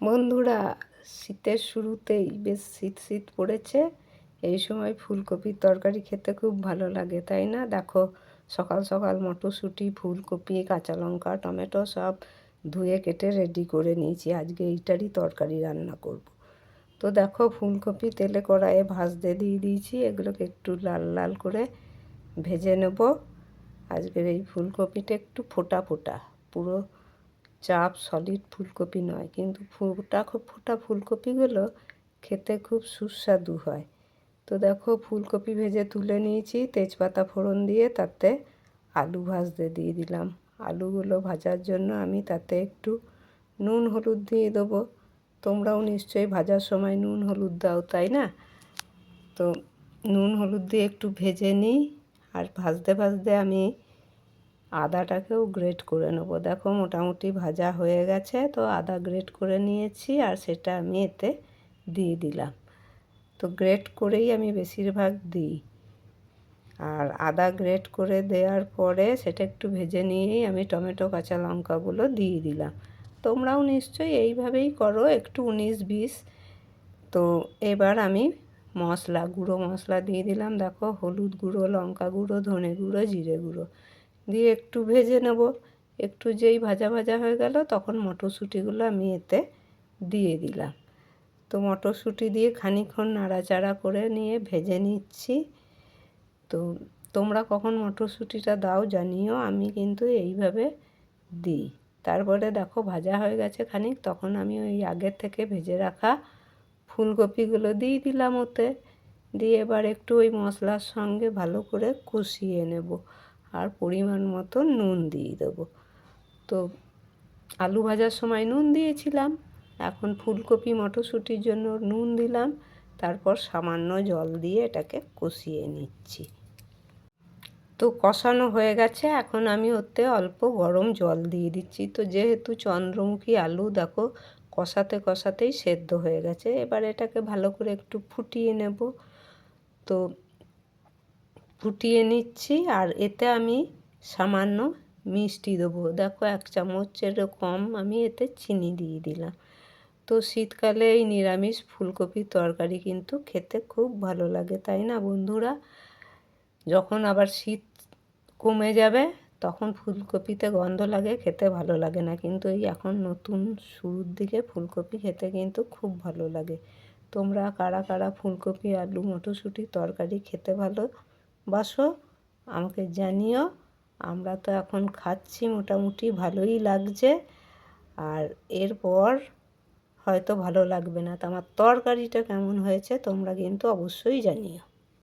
বন্ধুরা, শীতের শুরুতেই বেশ শীত শীত পড়েছে। এই সময় ফুলকপির তরকারি খেতে খুব ভালো লাগে, তাই না? দেখো, সকাল সকাল মটরশুঁটি, ফুলকপি, কাঁচা লঙ্কা, টমেটো সব ধুয়ে কেটে রেডি করে নিয়েছি। আজকে এইটারই তরকারি রান্না করব। তো দেখো, ফুলকপি তেলে কড়াইয়ে ভাজতে দিয়ে দিয়েছি। এগুলোকে একটু লাল লাল করে ভেজে নেব। আজকের এই ফুলকপিটা একটু ফোটা ফোটা, পুরো চাপ সলিড ফুলকপি নয়। কিন্তু ফোটা ফোটা ফুলকপিগুলো খেতে খুব সুস্বাদু হয়। তো দেখো, ফুলকপি ভেজে তুলে নিয়েছি, তেজপাতা ফোড়ন দিয়ে তাতে আলু ভাজতে দিয়ে দিলাম। আলুগুলো ভাজার জন্য আমি তাতে একটু নুন, হলুদ দিয়ে দেবো। তোমরাও নিশ্চয়ই ভাজার সময় নুন, হলুদ দাও, তাই না? তো নুন, হলুদ দিয়ে একটু ভেজে নিই। আর ভাজতে ভাজতে আমি আদাটাকেও গ্রেট করে নেব। দেখো মোটামুটি ভাজা হয়ে গেছে, তো আদা গ্রেট করে নিয়েছি আর সেটা আমি এতে দিয়ে দিলাম। তো গ্রেট করেই আমি বেশিরভাগ দিই। আর আদা গ্রেট করে দেওয়ার পরে সেটা একটু ভেজে নিয়েই আমি টমেটো, কাঁচা লঙ্কাগুলো দিয়ে দিলাম। তোমরাও নিশ্চয়ই এইভাবেই করো, একটু উনিশ, বিশ। তো এবার আমি মশলা, গুঁড়ো মশলা দিয়ে দিলাম। দেখো হলুদ গুঁড়ো, লঙ্কা গুঁড়ো, ধনে গুঁড়ো, জিরে গুঁড়ো। দিয়ে একটু ভেজে নেব। একটু যেই ভাজা ভাজা হয়ে গেল তখন মটরশুঁটিগুলো আমি এতে দিয়ে দিলাম। তো মটরশুঁটি দিয়ে খানিক্ষণ নাড়াচাড়া করে নিয়ে ভেজে নিচ্ছি। তো তোমরা কখন মটরশুঁটিটা দাও জানিও, আমি কিন্তু এইভাবে দিই। তারপরে দেখো ভাজা হয়ে গেছে খানিক, তখন আমি ওই আগের থেকে ভেজে রাখা ফুলকপিগুলো দিয়ে দিলাম ওতে। দিয়ে এবার একটু ওই মশলার সঙ্গে ভালো করে কষিয়ে নেব। আর পরিমাণ মতো নুন দিয়ে দেবো। তো আলু ভাজার সময় নুন দিয়েছিলাম, এখন ফুলকপি, মটরশুঁটির জন্য নুন দিলাম, তারপর সামান্য জল দিয়ে এটাকে কষিয়ে নিচ্ছি। তো কষানো হয়ে গেছে, এখন আমি ওতে অল্প গরম জল দিয়ে দিচ্ছি। তো যেহেতু চন্দ্রমুখী আলু, দেখো, কষাতে কষাতেই সেদ্ধ হয়ে গেছে, এবার এটাকে ভালো করে একটু ফুটিয়ে নেব। তো ফুটিয়ে নিচ্ছি আর এতে আমি সামান্য মিষ্টি দেবো। দেখো, এক চামচের কম আমি এতে চিনি দিয়ে দিলাম। তো শীতকালে এই নিরামিষ ফুলকপির তরকারি কিন্তু খেতে খুব ভালো লাগে, তাই না বন্ধুরা? যখন আবার শীত কমে যাবে, তখন ফুলকপিতে গন্ধ লাগে, খেতে ভালো লাগে না। কিন্তু এই এখন নতুন শুরুর দিকে ফুলকপি খেতে কিন্তু খুব ভালো লাগে। তোমরা কারা কারা ফুলকপি, আলু মটরশুঁটি তরকারি খেতে ভালো বাসো, আমাকে জানিও, আমরা তো এখন খাচ্ছি মোটামুটি, ভালোই লাগছে। আর এরপর হয়তো ভালো লাগবে না। তো আমার তরকারিটা কেমন হয়েছে তোমরা কিন্তু অবশ্যই জানিও।